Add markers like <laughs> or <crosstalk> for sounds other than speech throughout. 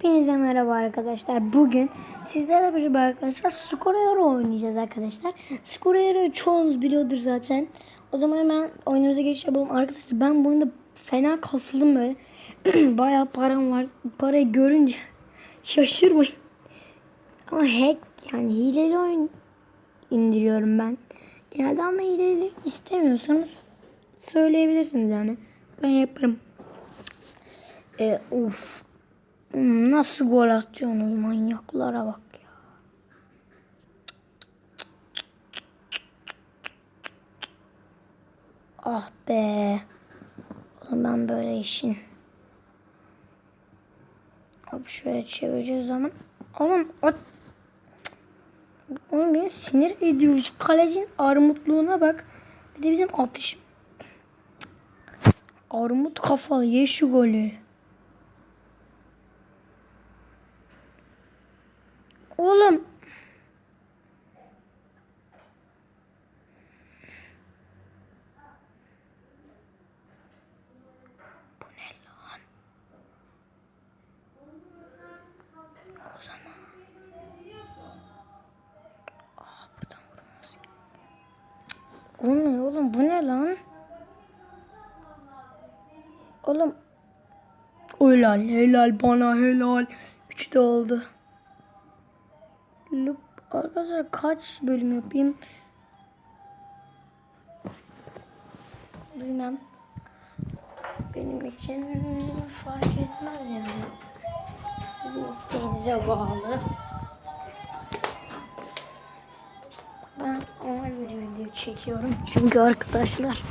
Hepinize merhaba arkadaşlar. Bugün sizlerle birlikte arkadaşlar Scorero oynayacağız arkadaşlar. Scorero'yu çoğunuz biliyordur zaten. O zaman hemen oyunumuza geçiş yapalım. Arkadaşlar ben bu oyunda fena kasıldım böyle. <clears throat> Bayağı param var. Parayı görünce <laughs> şaşırmayın. Ama hack yani hileli oyun indiriyorum ben. Genelde ama hileli istemiyorsanız söyleyebilirsiniz yani. Ben yaparım. E, uf. Nasıl gol atıyorsunuz manyaklara bak ya. Ah be. Ben böyle işin. Hop şöyle çevireceğiz zaman. Oğlum at. Oğlum beni sinir ediyor. Şu kalecinin armutluğuna bak. Bir de bizim atış. Armut kafalı ye şu golü. Oğlum. Bu ne lan? O zaman. Aa buradan vurmamız Olmuyor oğlum bu ne lan? Oğlum. Helal helal bana helal. Üçte oldu. Loop. Arkadaşlar kaç bölüm yapayım? Bilmem. Benim için fark etmez yani. Sizin isteğinize bağlı. Ben ona göre video çekiyorum. Çünkü arkadaşlar.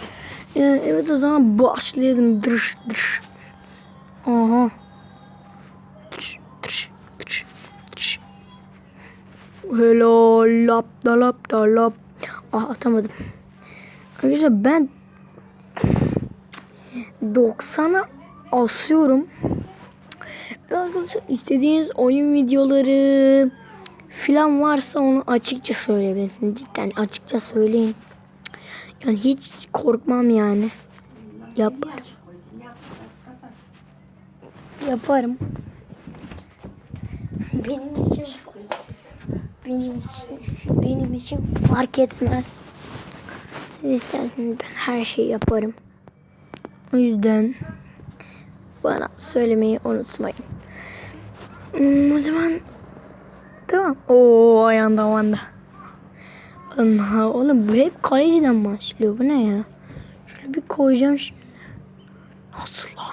Ee, evet o zaman başlayalım. Dırış dırış. Aha. Helal lap da lap da lap. Ah atamadım. Arkadaşlar ben 90'a asıyorum. Arkadaşlar istediğiniz oyun videoları filan varsa onu açıkça söyleyebilirsiniz. Cidden açıkça söyleyin. Yani hiç korkmam yani. Yaparım. Yaparım. Benim için benim için benim için fark etmez. Siz isterseniz ben her şeyi yaparım. O yüzden bana söylemeyi unutmayın. Hmm, o zaman tamam. Oo ayağında ayağında. Allah oğlum bu hep kaleciden başlıyor. Bu ne ya? Şöyle bir koyacağım şimdi. Nasıl lan?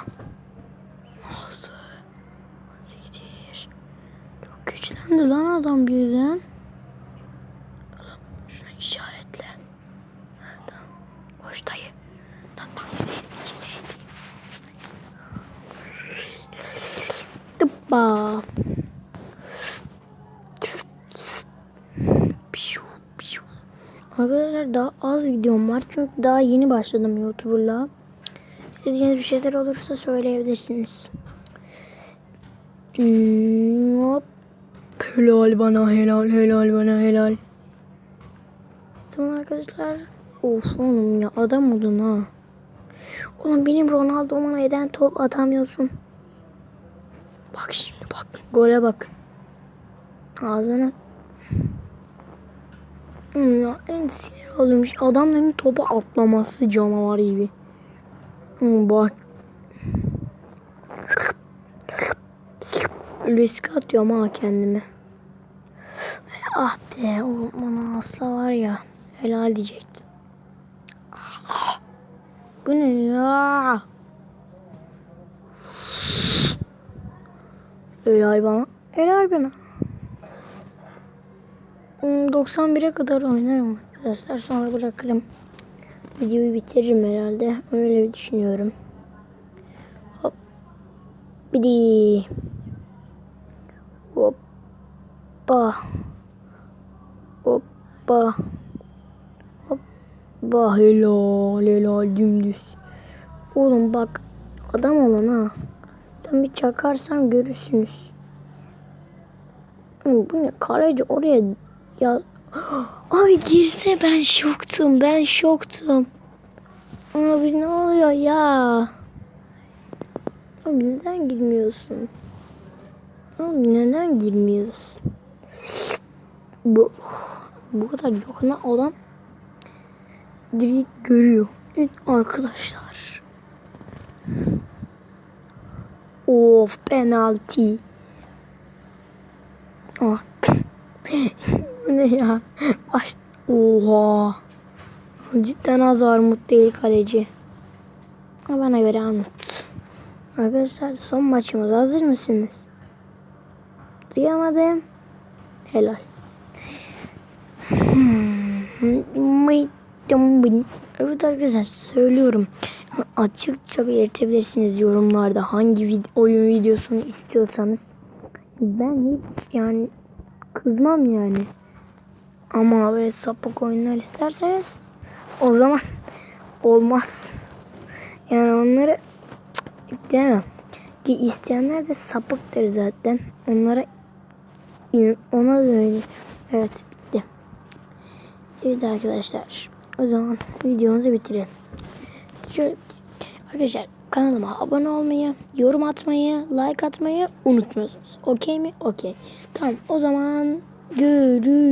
Güçlendi lan adam birden. Oğlum şuna işaretle. Tamam. Koş dayı. Lan gidelim içine. Tıbba. Arkadaşlar daha az videom var çünkü daha yeni başladım YouTuber'la. İstediğiniz bir şeyler olursa söyleyebilirsiniz. Hmm, hop. Helal bana helal helal bana helal. Tamam arkadaşlar. Of oğlum ya adam oldun ha. Oğlum benim Ronaldo'ma neden top atamıyorsun? Bak şimdi bak. Gole bak. Ağzına. Hmm, ya en sinir olmuş. Adamların topu atlaması canavar gibi. Hmm, bak. Risk atıyorum ha kendime. Ah be oğlum bana asla var ya. Helal diyecektim. Bu ne ya? Helal bana. Helal bana. Hmm, 91'e kadar oynarım arkadaşlar. Sonra bırakırım. Videoyu bitiririm herhalde. Öyle düşünüyorum. Hop. Bir. Hoppa. Hoppa. Hoppa. Helal helal dümdüz. Oğlum bak. Adam olan ha. Ben bir çakarsam görürsünüz. Bu ne? Kaleci oraya ya <gasps> Abi girse ben şoktum. Ben şoktum. Ama biz ne oluyor ya? Abi neden girmiyorsun? Oğlum neden girmiyoruz? Bu bu kadar yakına adam direkt görüyor. Evet arkadaşlar. Of penaltı. Ah. <laughs> Ne ya? Baş... Oha. Cidden az armut değil kaleci. Ama bana göre armut. Arkadaşlar son maçımız hazır mısınız? Duyamadım. Helal. Evet arkadaşlar söylüyorum. Açıkça belirtebilirsiniz yorumlarda hangi vid- oyun videosunu istiyorsanız. Ben hiç yani kızmam yani. Ama böyle sapık oyunlar isterseniz o zaman olmaz. Yani onları yüklemem. Ki isteyenler de sapıktır zaten. Onlara ona da öyle. Evet. Evet arkadaşlar. O zaman videomuzu bitirelim. Şöyle arkadaşlar kanalıma abone olmayı, yorum atmayı, like atmayı unutmuyorsunuz. Okey mi? Okey. Tamam o zaman görüşürüz.